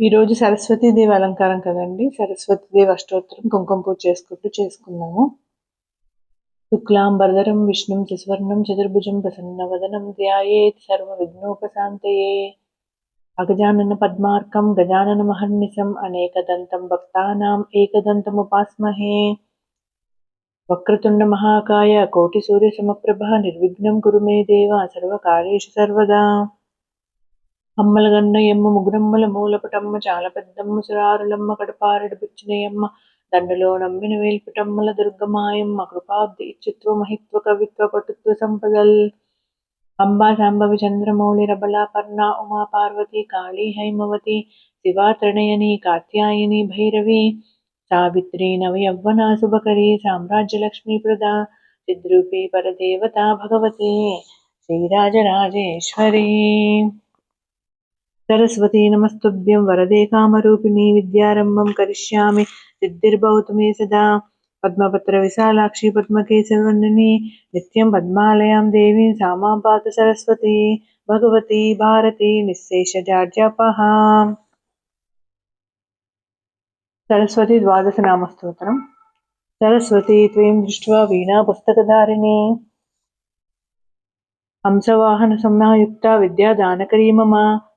ఈరోజు సరస్వతీదేవి అలంకారం కదండి. సరస్వతీదేవి అష్టోత్తరం కుంకుమ పూజ చేసుకుంటూ చేసుకున్నాము శుక్లాంబరధరం విష్ణుం సుస్వర్ణం చతుర్భుజం ప్రసన్నవదనం ధ్యాయేత్ సర్వ విఘ్నోపశాంతయే. అగజానన పద్మార్కం గజానన మహర్నిశం అనేకదంతం భక్తానాం ఏకదంతముపాస్మహే. వక్రతుండ మహాకాయ కోటి సూర్య సమప్రభ నిర్విఘ్నం కురు మే దేవ సర్వకార్యేషు సర్వదా. అమ్మలగన్నయమ్మ ఎమ్మ ముగురమ్మల మూలపటమ్మ చాలా పెద్దమ్మ సురారులమ్మ కడపారెడు పిచ్చినయమ్మ దండలో నమ్మిన వేల్పుటమ్మల దుర్గమాయమ్మ కృపాబ్ది ఇచ్చిత్వ మహిత్వ కవిత్వ పటుత్వ సంపదల్. అంబా శాంభవి చంద్రమౌళి రబలాపర్ణ ఉమా పార్వతి కాళీ హైమవతి శివా త్రిణయని కాత్యాయని భైరవి సావిత్రి నవయవ్వనా శుభకరి సామ్రాజ్యలక్ష్మీ ప్రదా సిద్రూపి పరదేవత భగవతే శ్రీరాజరాజేశ్వరీ. सरस्वती नमस्तुभ्यं वरदे कामरूपिणी विद्यारम्भं करिष्यामि सिद्धिर्भवतु मे सदा पद्मपत्रविशालाक्षी पद्मकेशवर्णिनी नित्यं पद्मालयां देवीं सामां पातु सरस्वती भगवती भारती निःशेषजाड्यापः सरस्वती द्वादशनामस्तोत्रम् सरस्वती त्वं दृष्ट्वा वीणा पुस्तकधारिणी हंसवाहनसंज्ञायुक्ता विद्यादानकरी मम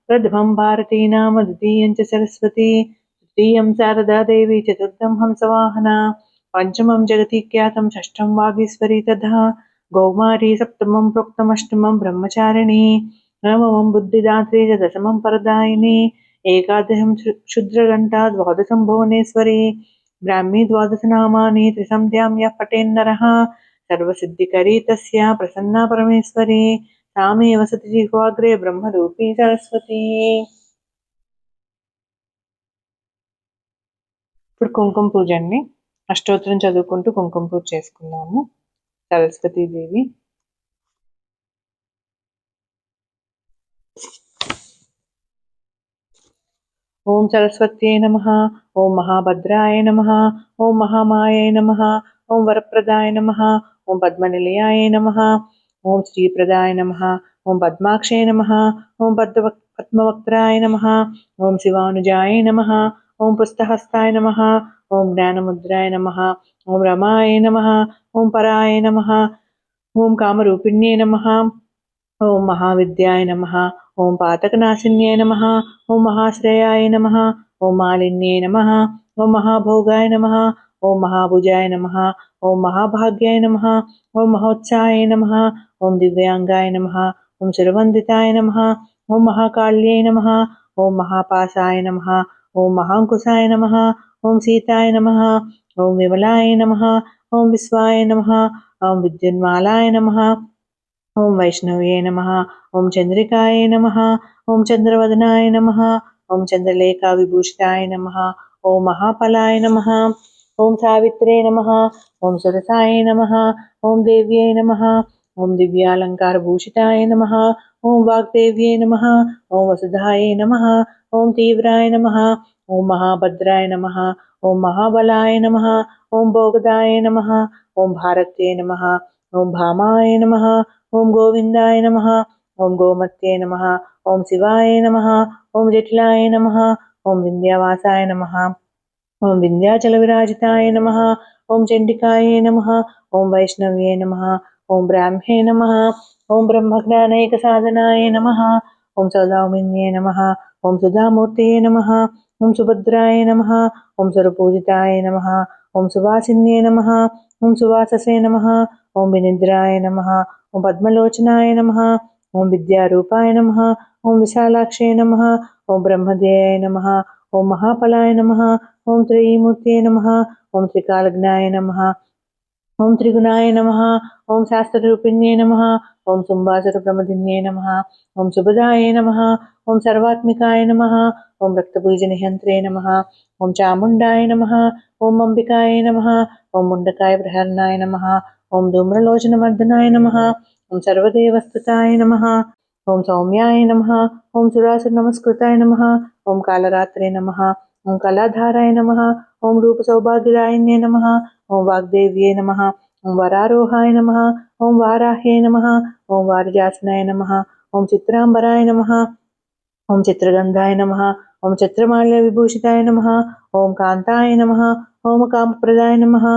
प्रथमं भारती नाम द्वितीयं च सरस्वती, तृतीयं शारदादेवी चतुर्थं हंसवाहना, पञ्चमं जगति ख्यातं, षष्ठं वागीश्वरी तथा, गौमारी सप्तमं प्रोक्तमष्टमं ब्रह्मचारिणी, नवमं बुद्धिदात्री च दशमं परदायिनी, एकादशं क्षुद्रघण्टा द्वादशं भुवनेश्वरी, ब्राह्मी द्वादशनामानि त्रिसन्ध्यां यः पठेन्नरः सर्वसिद्धिकरी तस्या प्रसन्ना परमेश्वरी తామే వసతి జిహ్వాగ్రే బ్రహ్మరూపీ సరస్వతి ఇప్పుడు కుంకుమ పూజ అండి అష్టోత్తరం చదువుకుంటూ కుంకుమ పూజ చేసుకున్నాము సరస్వతీదేవి ఓం సరస్వత్యై నమ ఓం మహాభద్రాయ నమ ఓం మహామాయ నమ ఓం వరప్రదాయ నమ ఓం పద్మనిలయాయ నమ ॐ श्रीप्रदाय नम ओं पद्माक्षे नम ओं पद्म पद्मवक्त्राय नम ओं शिवानुजाय नम ओं पुस्तहस्ताय नमः ज्ञान मुद्राय नम ॐ रमाय नम ओं पराय नम ॐ कामरूपिण्ये नम ओं महाविद्याय नम ओं पातकनाशिन्ये नम ओं महाश्रेयाय नम ओम मालिन्ये नम ओं महाभोगाय नम ओं महाभुजाय नम ओं महाभाग्याय नम ओं महोत्साह नम ओम दिव्यांगाय नम ओम सुरवंदिताय नम ओम महाकाल्यै नम ओम महापाशाय नम ओम महांकुशाय नम ओम सीताय नम ओम विमलाय नम ओम विश्वाय नम ओम विद्युन्मालाय नम ओम वैष्णवे नम ओम चंद्रिकाय नम ओम चंद्रवदनाय नम ओम चंद्रलेखा विभूषिताय नम ओम महाफलाय नम ओम सावित्रे नम ओम सुरसाए नम ओम देव्यै नम ॐ दिव्यालङ्कारभूषिताय नम ओं वाग्देव्ये नम ओं वसुधाय नम ओं तीव्राय नम ओं महाभद्राय नम ओं महाबलाय नमः ॐ भोगदाय नमः ॐ भारत्ये नमः ॐ भामाय नमः ॐ गोविन्दाय नमः ॐ गोमत्ये नमः ॐ शिवाय नमः ॐ जटिलाय ओं ॐ नम ओं ॐ विन्द्याचलविराजिताय नम ओं चण्डिकायै नम ओं वैष्णव्ये नम ओम ब्राह्मे नम नमः ॐ ब्रह्मज्ञानैकसाधनाय नम ॐ सदामिन्ये नम ॐ सुधामूर्त नम ओं सुभद्राय नम ओं सुरपूजिताय नम ओं सुवासी नम ओं सुवाससे नम ओं विनिद्राय नम ओं पद्मलोचनाय नम ॐ विद्यारूपाय नम ओम विशालाक्ष नम ओं ब्रह्मदेय नम ओं महाफलाय नम ॐ त्रयीमूर्त नम ओं त्रिकालज्ञाय नम ओम त्रिगुणाय नम ओम शास्त्ररूपिण्ये नम ओम प्रमदिन्े नम ओम सुभदाय नम ओम सर्वात्मिकाय नम ओम रक्तबीजनिहन्त्रे नम ओम चामुंडाय नम ओम अंबिकाय नम ओम मुंडकाय प्रहरणाय नम ओम धूम्रलोचनमर्दनाय नम ओम सर्वदेवस्तुताय नम ओम सौम्याय नम ओम सुरासुरनमस्कृताय नम ओम कालरात्रे नम ओम कलाधाराय नम ओम रूपसौभाग्यदायिन्ये नम ओम वाग्देव्ये नमः ओम वरारोहाय नमः ओम वाराह्ये नमः ओम वारजासनाय नमः ओम चित्रांबराय नमः ओम चित्रगंधाय नमः ओम चित्रमाल्य विभूषिताय नमः ओम कांताय नमः ओम कामप्रदाय नमः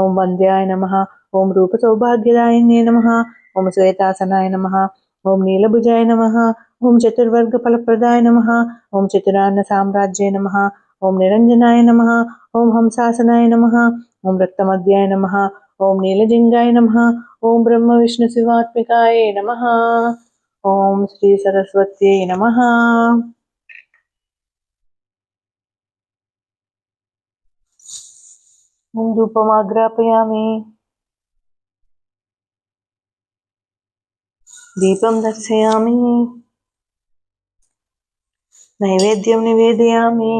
ओम वंद्याय नमः ओम रूप नम नमः ओम श्वेतासनाय नमः ओम नीलभुजाय नमः ओम चतुर्वर्ग फलप्रदाय नमः ओम चतुरान्न साम्राज्ये नमः ओम निरंजनाय नमः ओम हंसासनाय नमः ఓం హంసాసనాయ నమ ఓం రక్తమధ్యాయ నమ ఓం నీలజింగాయ నమ ఓం బ్రహ్మ విష్ణు శివాత్మికాయ నమ ఓం శ్రీ సరస్వత్యై నమ ఓం ధూపమాగ్రాపయామి దీపం దర్శయామి నైవేద్యం నివేదయామి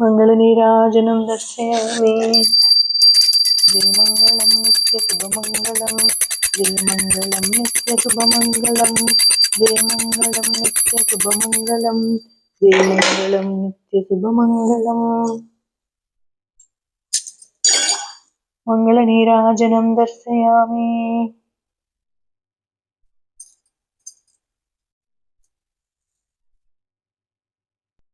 മംഗളനീരാജനം ദർശയാമേ. ജയമംഗളം നിത്യശുഭമംഗളം ജയമംഗളം നിത്യശുഭമംഗളം ജയമംഗളം നിത്യശുഭമംഗളം ജയമംഗളം നിത്യശുഭമംഗളം മംഗളനീരാജനം ദർശയാമേ.